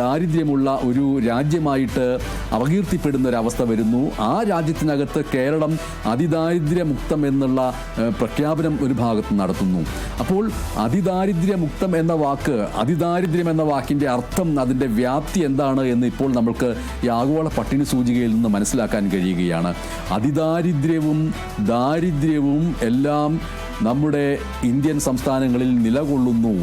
ദാരിദ്ര്യമുള്ള ഒരു രാജ്യമായിട്ട് അപകീർത്തിപ്പെടുന്ന ഒരവസ്ഥ വരുന്നു. ആ രാജ്യത്തിനകത്ത് കേരളം അതിദാരിദ്ര്യമുക്തം എന്നുള്ള പ്രഖ്യാപനം ഒരു ഭാഗത്ത് നടത്തുന്നു. അപ്പോൾ അതിദാരിദ്ര്യമുക്തം എന്ന വാക്ക് അതിദാരിദ്ര്യം എന്ന വാക്കിന്റെ അർത്ഥം അതിന്റെ വ്യാപ്തി എന്താണ് എന്ന് ഇപ്പോൾ നമ്മൾക്ക് ഈ ആഗോള പട്ടിണി സൂചികയിൽ നിന്ന് മനസ്സിലാക്കാൻ കഴിയുകയാണ്. അതിദാരിദ്ര്യവും ദാരിദ്ര്യവും എല്ലാം നമ്മുടെ ഇന്ത്യൻ സംസ്ഥാനങ്ങളിൽ നിലകൊള്ളുന്നു.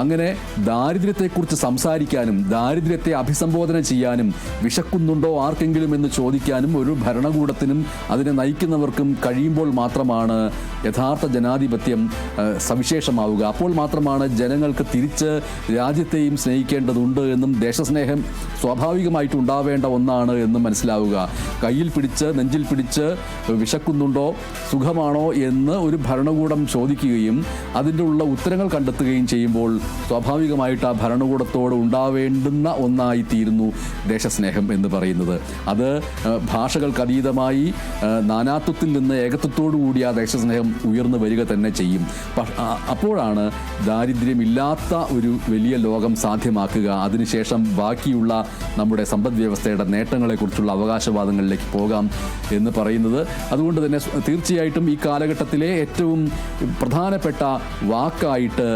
അങ്ങനെ ദാരിദ്ര്യത്തെക്കുറിച്ച് സംസാരിക്കാനും ദാരിദ്ര്യത്തെ അഭിസംബോധന ചെയ്യാനും വിശക്കുന്നുണ്ടോ ആർക്കെങ്കിലും എന്ന് ചോദിക്കാനും ഒരു ഭരണകൂടത്തിനും അതിനെ നയിക്കുന്നവർക്കും കഴിയുമ്പോൾ മാത്രമാണ് യഥാർത്ഥ ജനാധിപത്യം സവിശേഷമാവുക. അപ്പോൾ മാത്രമാണ് ജനങ്ങൾക്ക് തിരിച്ച് രാജ്യത്തെയും സ്നേഹിക്കേണ്ടതുണ്ട് എന്നും ദേശസ്നേഹം സ്വാഭാവികമായിട്ട് ഉണ്ടാവേണ്ട ഒന്നാണ് എന്നും മനസ്സിലാവുക. കയ്യിൽ പിടിച്ച് നെഞ്ചിൽ പിടിച്ച് വിശക്കുന്നുണ്ടോ സുഖമാണോ എന്ന് ഒരു ഭരണകൂടം ചോദിക്കുകയും അതിന്റെ ഉള്ള ഉത്തരങ്ങൾ കണ്ടെത്തുകയും ചെയ്യുമ്പോൾ സ്വാഭാവികമായിട്ട് ആ ഭരണകൂടത്തോട് ഉണ്ടാവേണ്ടുന്ന ഒന്നായി തീരുന്നു ദേശസ്നേഹം എന്ന് പറയുന്നത്. അത് ഭാഷകൾക്ക് അതീതമായി നാനാത്വത്തിൽ നിന്ന് ഏകത്വത്തോടു കൂടി ആ ദേശസ്നേഹം ഉയർന്നു വരിക തന്നെ ചെയ്യും. അപ്പോഴാണ് ദാരിദ്ര്യമില്ലാത്ത ഒരു വലിയ ലോകം സാധ്യമാക്കുക. അതിനുശേഷം ബാക്കിയുള്ള നമ്മുടെ സമ്പദ് വ്യവസ്ഥയുടെ നേട്ടങ്ങളെക്കുറിച്ചുള്ള അവകാശവാദങ്ങളിലേക്ക് പോകാം എന്ന് പറയുന്നത്. അതുകൊണ്ട് തന്നെ തീർച്ചയായിട്ടും ഈ കാലഘട്ടത്തിലെ ഏറ്റവും പ്രധാനപ്പെട്ട വാക്കായിട്ട്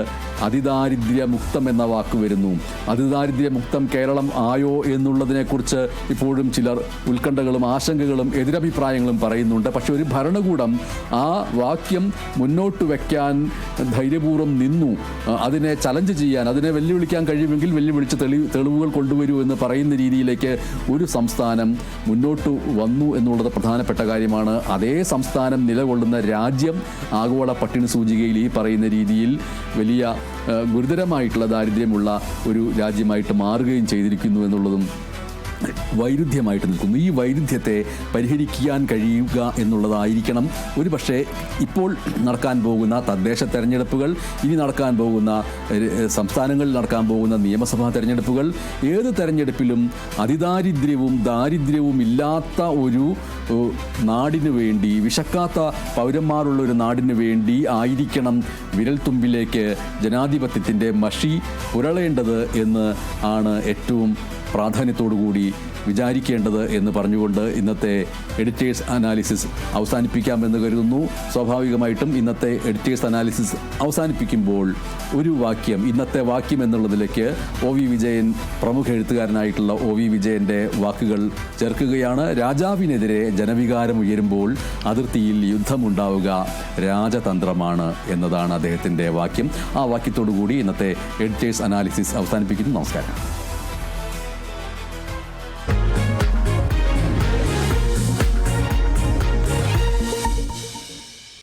അതിദാരിദ്ര്യമുക്തം എന്ന വാക്ക് വരുന്നു. അതിദാരിദ്ര്യമുക്തം കേരളം ആയോ എന്നുള്ളതിനെക്കുറിച്ച് ഇപ്പോഴും ചിലർ ഉത്കണ്ഠകളും ആശങ്കകളും എതിരഭിപ്രായങ്ങളും പറയുന്നുണ്ട്. പക്ഷെ ഒരു ഭരണകൂടം ആ വാക്യം മുന്നോട്ട് വയ്ക്കാൻ ധൈര്യപൂർവം നിന്നു. അതിനെ ചലഞ്ച് ചെയ്യാൻ അതിനെ വെല്ലുവിളിക്കാൻ കഴിയുമെങ്കിൽ വെല്ലുവിളിച്ച് തെളി തെളിവുകൾ കൊണ്ടുവരൂ എന്ന് പറയുന്ന രീതിയിലേക്ക് ഒരു സംസ്ഥാനം മുന്നോട്ട് വന്നു എന്നുള്ളത് പ്രധാനപ്പെട്ട കാര്യമാണ്. അതേ സംസ്ഥാനം നിലകൊള്ളുന്ന രാജ്യം ആഗോള പട്ടിണി സൂചികയിൽ ഈ പറയുന്ന രീതിയിൽ വലിയ ഗുരുതരമായിട്ടുള്ള ദാരിദ്ര്യമുള്ള ഒരു രാജ്യമായിട്ട് മാറുകയും ചെയ്തിരിക്കുന്നു എന്നുള്ളതും വൈരുദ്ധ്യമായിട്ട് നിൽക്കുന്നു. ഈ വൈരുദ്ധ്യത്തെ പരിഹരിക്കാൻ കഴിയുക എന്നുള്ളതായിരിക്കണം. ഒരു പക്ഷേ ഇപ്പോൾ നടക്കാൻ പോകുന്ന തദ്ദേശ തെരഞ്ഞെടുപ്പുകൾ ഇനി നടക്കാൻ പോകുന്ന സംസ്ഥാനങ്ങളിൽ നടക്കാൻ പോകുന്ന നിയമസഭാ തെരഞ്ഞെടുപ്പുകൾ ഏത് തെരഞ്ഞെടുപ്പിലും അതിദാരിദ്ര്യവും ദാരിദ്ര്യവും ഇല്ലാത്ത ഒരു നാടിനു വേണ്ടി വിശക്കാത്ത പൗരന്മാരുള്ള ഒരു നാടിനു വേണ്ടി ആയിരിക്കണം വിരൽത്തുമ്പിലേക്ക് ജനാധിപത്യത്തിന്റെ മഷി പുരളേണ്ടത് എന്ന് ആണ് ഏറ്റവും പ്രാധാന്യത്തോടുകൂടി വിചാരിക്കേണ്ടത് എന്ന് പറഞ്ഞുകൊണ്ട് ഇന്നത്തെ എഡിറ്റേഴ്സ് അനാലിസിസ് അവസാനിപ്പിക്കാമെന്ന് കരുതുന്നു. സ്വാഭാവികമായിട്ടും ഇന്നത്തെ എഡിറ്റേഴ്സ് അനാലിസിസ് അവസാനിപ്പിക്കുമ്പോൾ ഒരു വാക്യം ഇന്നത്തെ വാക്യം എന്നുള്ളതിലേക്ക് ഒ വി വിജയൻ പ്രമുഖ എഴുത്തുകാരനായിട്ടുള്ള ഒ വി വിജയന്റെ വാക്കുകൾ ചേർക്കുകയാണ്. രാജാവിനെതിരെ ജനവികാരം ഉയരുമ്പോൾ അതിർത്തിയിൽ യുദ്ധമുണ്ടാവുക രാജതന്ത്രമാണ് എന്നതാണ് അദ്ദേഹത്തിന്റെ വാക്യം. ആ വാക്യത്തോടു കൂടി ഇന്നത്തെ എഡിറ്റേഴ്സ് അനാലിസിസ് അവസാനിപ്പിക്കുന്നു. നമസ്കാരം.